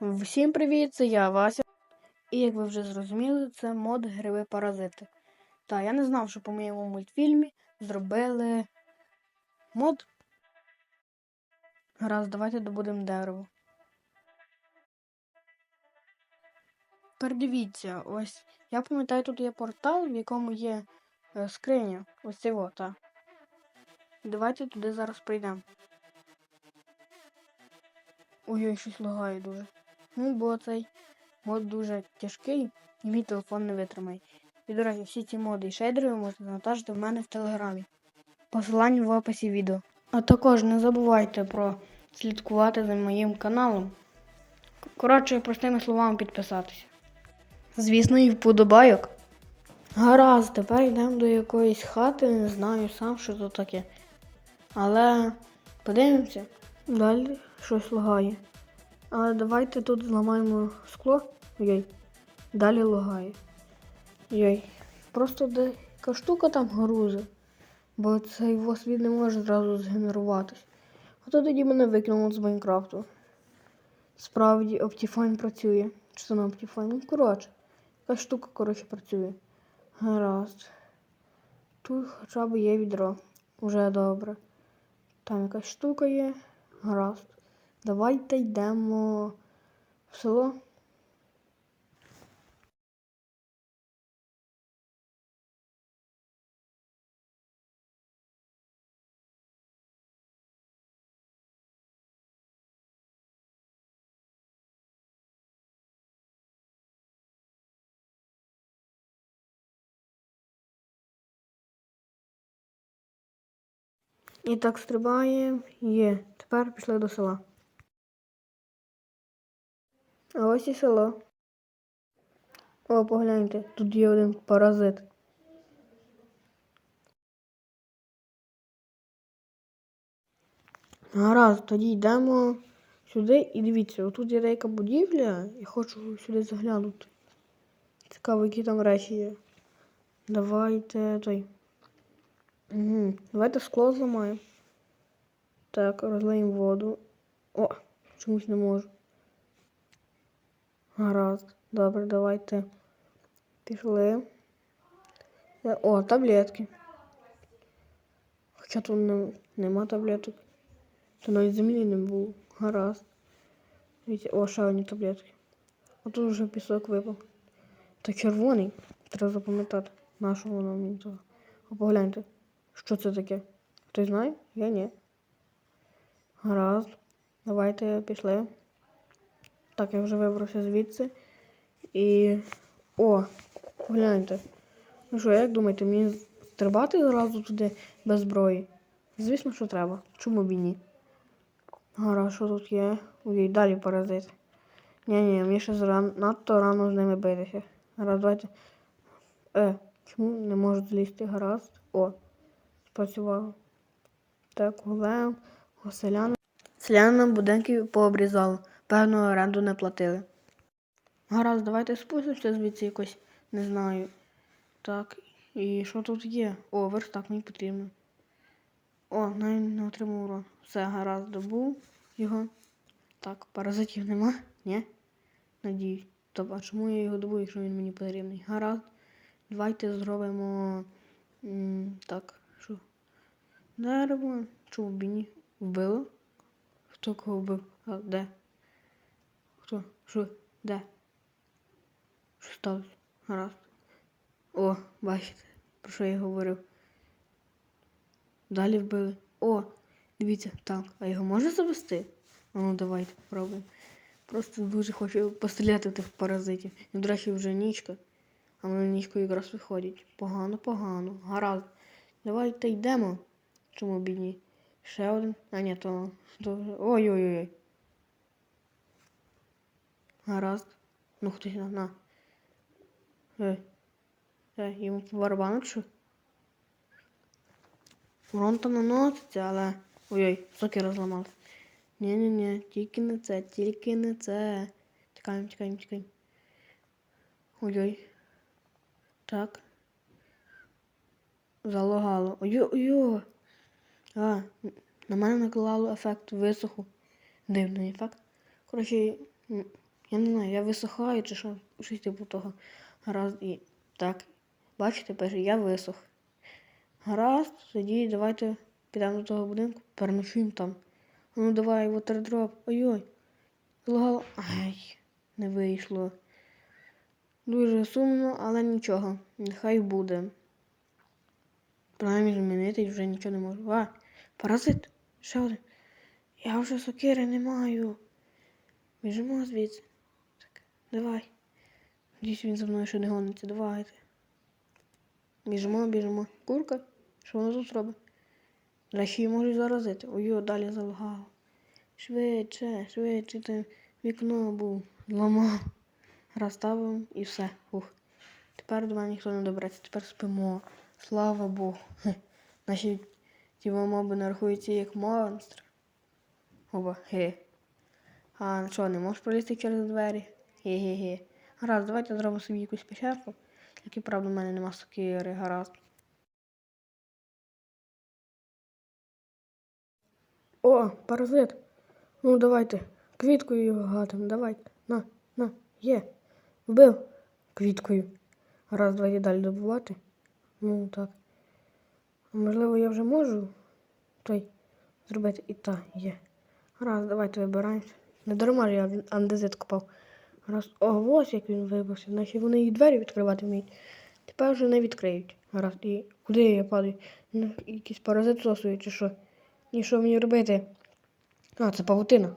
Всім привіт, це я Вася. І як ви вже зрозуміли, це мод гриби паразити. Та я не знав, що по моєму мультфільмі зробили мод. Гаразд, давайте добудемо дерево. Передивіться, ось я пам'ятаю, тут є портал, в якому є е, скриня. Ось цього, та. Давайте туди зараз прийдемо. Ой-ой, щось лагає дуже. Ну, бо цей мод дуже тяжкий і мій телефон не витримає. І, до речі, всі ці моди і шейдери ви можете завантажити в мене в телеграмі. Посилання в описі відео. А також не забувайте про слідкувати за моїм каналом. Коротше, простими словами підписатися. Звісно, і вподобайок. Гаразд, тепер йдемо до якоїсь хати, не знаю сам, що це таке. Але подивимося, далі щось лагає. Але давайте тут зламаємо скло. Йой. Далі лагає. Йой. Просто деяка штука там грузить. Бо цей восвіт не може зразу згенеруватись. А то тоді мене викинуло з Майнкрафту. Справді, Optifine працює. Чи це не Optifine? Ну, коротше. Якась штука, коротше, працює. Гаразд. Тут хоча б є відро. Уже добре. Там якась штука є. Гаразд. Давайте йдемо в село. І так стрибаємо. Є. Тепер пішли до села. А ось і село. О, погляньте, тут є один паразит. Гаразд, тоді йдемо сюди і дивіться, отут є деяка будівля, і хочу сюди заглянути. Цікаво, які там речі є. Давайте той. Угу. Давайте скло зламаємо. Так, розлиємо воду. О, чомусь не можу. Гаразд. Добре, давайте. Пішли. Е, О, таблетки. Хоча тут не, нема таблеток. То навіть землі не було. Гаразд. О, ще одні таблетки. А тут вже пісок випав. Та червоний. Треба запам'ятати. Нашу воно мені того. О, погляньте. Що це таке? Хтось знає? Я ні. Гаразд. Давайте пішли. Так, я вже вибрався звідси. І. О, гляньте. Ну що, як думаєте, мені стрибати зразу туди без зброї? Звісно, що треба. Чому б і ні? Гаразд, що тут є? Ой, далі паразит. Ні-ні, мені ще зран... надто рано з ними битися. Гаразд, давайте. Е, чому не можуть злізти? Гаразд. О, спрацювало. Так, голем, о, селяни. Селяни нам Певно, оренду не платили. Гаразд, давайте спустимося звідси якось, не знаю. Так, і що тут є? О, верстак мені потрібен. О, навіть не отримав урон. Все, гаразд, добув його. Так, паразитів нема? Ні? Надіюсь. Тобто, а чому я його добув, якщо він мені потрібний? Гаразд. Давайте зробимо. м, так, що? Дерево. Чому б ні? Вбило? Хто кого вбив? А, де? Хто? Що? Де? Що сталося? Гаразд. О, бачите, про що я говорив. Далі вбили. О, дивіться, так, а його можна завести? Ну давайте попробуємо. Просто дуже хочу постріляти тих паразитів. І, до речі, вже нічка. А вони нічкою якраз виходять. Погано, погано. Гаразд. Давайте йдемо. Чому б і ні? Ще один. А ні, то... Ой-ой-ой. Гаразд. Ну хтось на. Ей. Ей, йому барабану чи? Урон наноситься, але. Ой-ой, соки розламав. Ні-ні-ні, тільки не це, тільки не це. Тікаємо, тікаємо, тікаємо. Ой-ой. Так. Залагало. Ой-ой-ой. А, на мене наклало ефект висоху. Дивний ефект. Коротше, Я не знаю, я висохаю чи що, щось типу того. Гаразд і так. Бачите, перший я висох. Гаразд, тоді давайте підемо до того будинку, переночуємо там. Ну давай, вотердроп. Ой-ой. Злагало. Ай, не вийшло. Дуже сумно, але нічого. Нехай буде. Принаймні змінити вже нічого не можу. А, паразит. Ще один. Я вже сокири не маю. Біжимо звідси. Давай. Надіюсь, він за мною ще не гониться. Давайте. Біжимо, біжимо. Курка? Що вона тут робить? Речі її можуть заразити. Ой, далі залагав. Швидше, швидше, там вікно був. Зламав. Розставив і все. Ух. Тепер до мене ніхто не добереться. Тепер спимо. Слава Богу. Хе. Наші ті моби не як монстри. Оба, ге. А що, не можеш пролізти через двері? Ге-ге-ге. Гаразд, давайте зробимо собі якусь печерку. Тільки, правда, в мене нема сокири, гаразд. О, паразит. Ну, давайте. Квіткою його гатимо, давайте. На, на, є. Вбив квіткою. Раз, давайте далі добувати. Ну, так. Можливо, я вже можу той зробити і та є. Раз, давайте вибираємося. Не дарма ж я андезит купав. Раз, ось як він вибився. Значить вони і двері відкривати вміють. Тепер вже не відкриють. Раз, і куди я падаю? Ну, якийсь паразит сосує чи що? І що мені робити? А, це павутина.